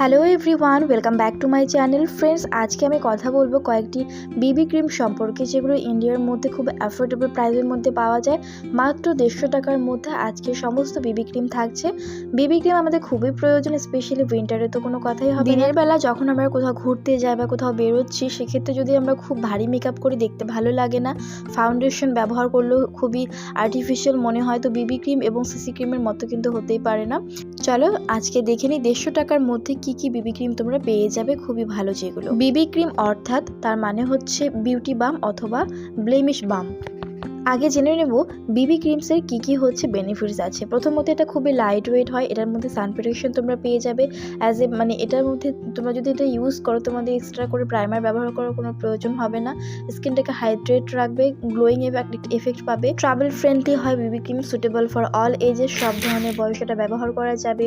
Hello everyone welcome back to my channel friends আজকে আমি কথা বলব কয়েকটি বিবি ক্রিম সম্পর্কে যেগুলো ইন্ডিয়ার মধ্যে খুব অ্যাফোর্ডেবল প্রাইসের মধ্যে পাওয়া যায়। মাত্র দেড়শো টাকার মধ্যে আজকে সমস্ত বিবি ক্রিম থাকছে। বিবি ক্রিম আমাদের খুবই প্রয়োজন স্পেশালি উইন্টারে তো কোনো কথাই হবে দিনের বেলা যখন আমরা কোথাও ঘুরতে যাই বা কোথাও বেরোচ্ছি, সেক্ষেত্রে যদি আমরা খুব ভারী মেকআপ করি, দেখতে ভালো লাগে না। ফাউন্ডেশন ব্যবহার করলেও খুবই আর্টিফিশিয়াল মনে হয়, তো বিবি ক্রিম এবং সিসি ক্রিমের মতো কিন্তু হতেই পারে না। চলো আজকে দেখে নিই দেড়শো টাকার মধ্যে কি কি কি বিবি ক্রিম তোমরা পেয়ে যাবে খুবই ভালো যেগুলো। বিবি ক্রিম অর্থাৎ তার মানে হচ্ছে বিউটি বাম অথবা ব্লেমিশ বাম আগে জেনে নেব বিবি ক্রিমসের কি কি হচ্ছে বেনিফিটস আছে। প্রথমত এটা খুবই লাইট ওয়েট হয়, এটার মধ্যে সান প্রোটেকশন তোমরা পেয়ে যাবে। অ্যাজ এ মানে এটার মধ্যে তোমরা যদি এটা ইউজ করো, তোমাদের এক্সট্রা করে প্রাইমার ব্যবহার করার কোনো প্রয়োজন হবে না। স্কিনটাকে হাইড্রেট রাখবে গ্লোয়িং এফেক্ট পাবে। ট্রাভেল ফ্রেন্ডলি হয় BB cream suitable for all ages সব ধরনের বয়স এটা ব্যবহার করা যাবে।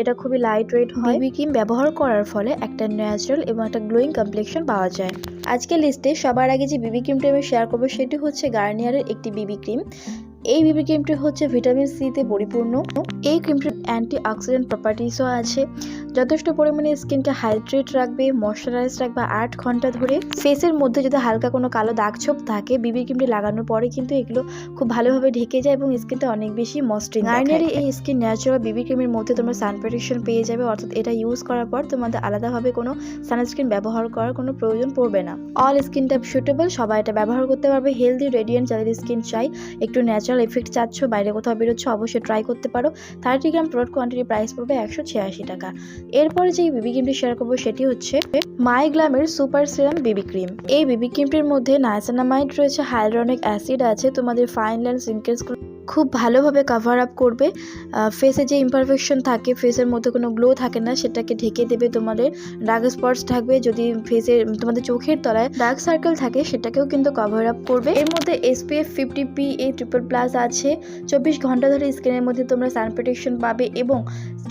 এটা খুবই লাইট ওয়েট হয় বিবি ক্রিম ব্যবহার করার ফলে একটা ন্যাচারাল এবং একটা গ্লোয়িং কমপ্লেকশন পাওয়া যায়। আজকের লিস্টে সবার আগে যে বিবি ক্রিমটা আমি শেয়ার করব সেটি হচ্ছে গার্নিয়ারের একটি বিবি ক্রিম এই বিবি ক্রিমটি হচ্ছে ভিটামিন সিতে পরিপূর্ণ। এই ক্রিমটির অ্যান্টি অক্সিডেন্ট প্রপার্টিসও আছে। যথেষ্ট পরিমাণে স্কিনকে হাইড্রেট রাখবে, ময়শ্চারাইজ রাখবে আট ঘণ্টা ধরে। ফেসের মধ্যে যদি হালকা কোনো কালো দাগ ছোপ থাকে বিবি ক্রিমটি লাগানোর পরে কিন্তু এগুলো খুব ভালোভাবে ঢেকে যায় এবং স্কিনটা অনেক বেশি মসৃণ গার্নিয়ারে এই স্কিন ন্যাচারাল বিবি ক্রিমের মধ্যে তোমরা সান প্রোটেকশন পেয়ে যাবে, অর্থাৎ এটা ইউজ করার পর তোমাদের আলাদাভাবে কোনো সানস্ক্রিন ব্যবহার করার কোনো প্রয়োজন পড়বে না। অল স্কিন টাইপ সুটেবল সবাই এটা ব্যবহার করতে পারবে। হেলদি রেডিয়েন্ট যাদের স্কিন চাই, একটু ন্যাচারাল এফেক্ট চাচ্ছ, বাইরে কোথাও বেরোচ্ছ, অবশ্যই ট্রাই করতে পারো। Thirty gram product quantity price পড়বে একশো ছিয়াশি টাকা। এরপরে যে বিবি ক্রিমটি শেয়ার করব সেটি হচ্ছে মাই গ্ল্যামের সুপার সিরাম বেবি ক্রিম এই বেবি ক্রিমটির মধ্যে নাইসানামাইড রয়েছে হাইড্রনিক অ্যাসিড আছে, তোমাদের ফাইন লাইন সিঙ্কেলসগুলো খুব ভালোভাবে কাভার আপ করবে। ফেসে যে ইমপারফেকশন থাকে ফেসের মধ্যে কোনো গ্লো থাকে না, সেটাকে ঢেকে দেবে তোমাদের। ডার্ক স্পটস থাকবে, যদি ফেসের তোমাদের চোখের তলায় ডার্ক সার্কেল থাকে, সেটাকেও কিন্তু কভার আপ করবে। এর মধ্যে SPF fifty P A triple plus আছে। চব্বিশ ঘণ্টা ধরে স্কিনের মধ্যে তোমরা সান প্রোটেকশন পাবে এবং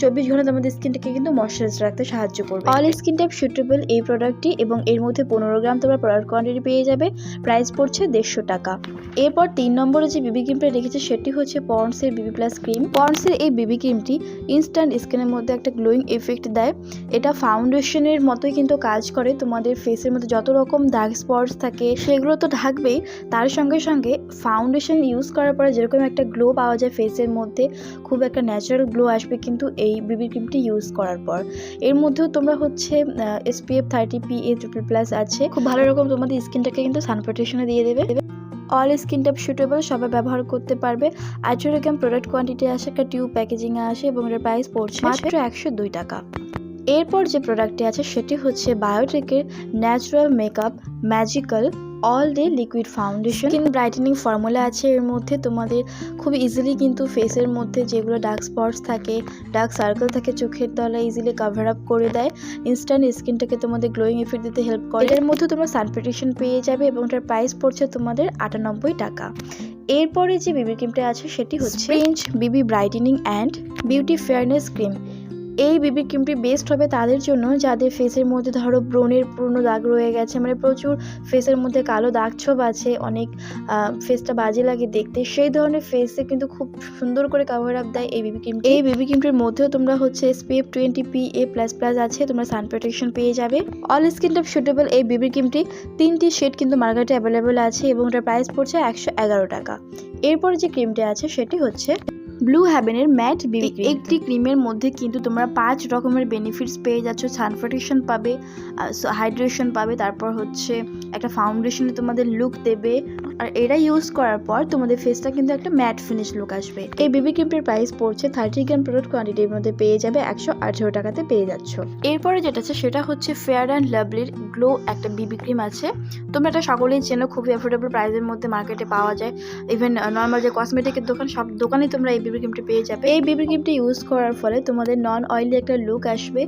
চব্বিশ ঘণ্টা আমাদের স্কিনটাকে কিন্তু ময়শ্চারাইজ রাখতে সাহায্য করবে। অল স্কিন টাইপ সুটেবল এই প্রোডাক্টটি এবং এর মধ্যে পনেরো গ্রাম তোমরা প্রোডাক্ট কোয়ান্টিটি পেয়ে যাবে। প্রাইস পড়ছে দেড়শো টাকা। এরপর তিন নম্বরে যে বিবি ক্রিমটা রেখেছে সেটি হচ্ছে পন্ডসের বিবি প্লাস ক্রিম পন্ডসের এই বিবি ক্রিমটি ইনস্ট্যান্ট স্কিনের মধ্যে একটা গ্লোয়িং এফেক্ট দেয়। এটা ফাউন্ডেশনের মতোই কিন্তু কাজ করে। তোমাদের ফেসের মধ্যে যত রকম দাগ স্পটস থাকে, সেগুলো তো ঢাকবেই তার সঙ্গে সঙ্গে ফাউন্ডেশন ইউজ করার পরে যেরকম একটা গ্লো পাওয়া যায় ফেসের মধ্যে, খুব একটা ন্যাচারাল গ্লো আসবে কিন্তু এই বিবি ক্রিমটি ইউজ করার পর, এর মধ্যেও তোমরা হচ্ছে SPF thirty P A triple plus আছে। খুব ভালো রকম তোমাদের স্কিনটাকে কিন্তু সান প্রোটেকশনে দিয়ে দেবে। অল স্কিন টাইপ সুটেবল সবাই ব্যবহার করতে পারবে। আঠেরো গ্রাম প্রোডাক্ট কোয়ান্টিটি আসে, একটা টিউব প্যাকেজিংয়ে আসে এবং এর প্রাইস পড়ছে মাত্র একশো দুই টাকা। এরপর যে প্রোডাক্টটি আছে, সেটি হচ্ছে বায়োটেকের natural makeup magical all day liquid foundation skin brightening formula আছে এর মধ্যে। তোমাদের খুব ইজিলি কিন্তু ফেসের মধ্যে যেগুলো ডার্ক স্পটস থাকে ডার্ক সার্কেল থাকে চোখের তলায় ইজিলি কাভার আপ করে দেয়। ইনস্ট্যান্ট স্কিনটাকে তোমাদের গ্লোয়িং এফেক্ট দিতে হেল্প করে। এর মধ্যে তোমরা সান প্রোটেকশন পেয়ে যাবে এবং এটার প্রাইস পড়ছে তোমাদের আটানব্বই টাকা। এরপরে যে বিবি ক্রিমটা আছে সেটি হচ্ছে প্রিঞ্চ BB brightening and beauty fairness cream এই বিবি ক্রিমটি বেস্ট হবে তাদের জন্য, যাদের ফেসের মধ্যে ধরো ব্রণের পূর্ণ দাগ রয়ে গেছে মানে প্রচুর ফেসের মধ্যে কালো দাগ ছোপ আছে, অনেক ফেসটা বাজে লাগে দেখতে, সেই ধরনের ফেসে কিন্তু খুব সুন্দর করে কাভার আপ দেয় এই বিবি ক্রিম এই বিবি ক্রিমটির মধ্যেও তোমরা হচ্ছে SPF twenty P A plus plus আছে, তোমরা সান প্রোটেকশন পেয়ে যাবে। অল স্কিন টাইপ সুটেবল এই বিবি ক্রিমটি তিনটি শেড কিন্তু মার্কেটে অ্যাভেলেবেল আছে এবং এটার প্রাইস পড়ছে একশো এগারো টাকা। এরপর যে ক্রিমটি আছে, সেটি হচ্ছে ব্লু হ্যাভেনের ম্যাট বিবি একটি ক্রিমের মধ্যে কিন্তু তোমরা পাঁচ রকমের বেনিফিটস পেয়ে যাচ্ছ। সান প্রোটেকশন পাবে হাইড্রেশন পাবে তারপর হচ্ছে একটা ফাউন্ডেশনে তোমাদের লুক দেবে। আর এটা ইউজ করার পর তোমাদের ফেসটা কিন্তু একটা ম্যাট ফিনিশ লুক আসবে। এই বেবি ক্রিমটির প্রাইস পড়ছে থার্টি গ্রাম প্রোডাক্ট কোয়ান্টিটির মধ্যে পেয়ে যাবে একশো আঠেরো টাকাতে পেয়ে যাচ্ছ। এরপরে যেটা আছে সেটা হচ্ছে ফেয়ার অ্যান্ড লাভলির গ্লো একটা বিবি ক্রিম আছে। তোমরা এটা সকলেই চেনো খুবই অ্যাফোর্ডেবল প্রাইসের মধ্যে মার্কেটে পাওয়া যায়। ইভেন নর্মাল যে কসমেটিকের দোকান সব দোকানেই তোমরা এই বিবি ক্রিমটি পেয়ে যাবে। এই বিবি ক্রিমটি ইউজ করার ফলে তোমাদের নন অয়েলি একটা লুক আসবে।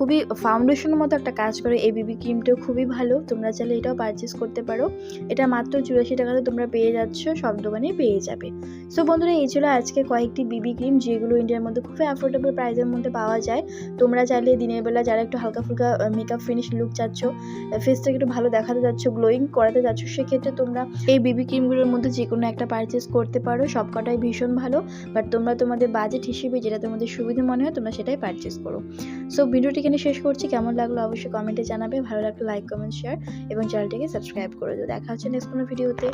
খুবই ফাউন্ডেশনের মতো একটা কাজ করে এই বিবি ক্রিমটাও খুবই ভালো। তোমরা চাইলে এটাও পারচেস করতে পারো। এটা মাত্র চুরাশি টাকাতে তোমরা পেয়ে যাচ্ছ, সব দোকানেই পেয়ে যাবে। সো বন্ধুরা, এই ছিল আজকে কয়েকটি বিবি ক্রিম যেগুলো ইন্ডিয়ার মধ্যে খুবই অ্যাফোর্ডেবল প্রাইসের মধ্যে পাওয়া যায়। তোমরা চাইলে দিনের বেলা যারা একটু হালকা ফুলকা মেকআপ ফিনিশ লুক চাচ্ছ ফেসটাকে একটু ভালো দেখাতে যাচ্ছ গ্লোয়িং করাতে যাচ্ছ সেক্ষেত্রে তোমরা এই বিবি ক্রিমগুলোর মধ্যে যে কোনো একটা পারচেস করতে পারো। সবকটাই ভীষণ ভালো। বাট তোমরা তোমাদের বাজেট হিসেবে যেটা তোমাদের সুবিধা মনে হয়, তোমরা সেটাই পারচেস করো। সো ভিডিওটিকে এখানে শেষ করছি। কেমন লাগল অবশ্যই কমেন্টে জানাবে। ভালো লাগলে লাইক কমেন্ট শেয়ার এবং চ্যানেলটিকে সাবস্ক্রাইব করে দিও। দেখা হচ্ছে নেক্সট কোনো ভিডিওতে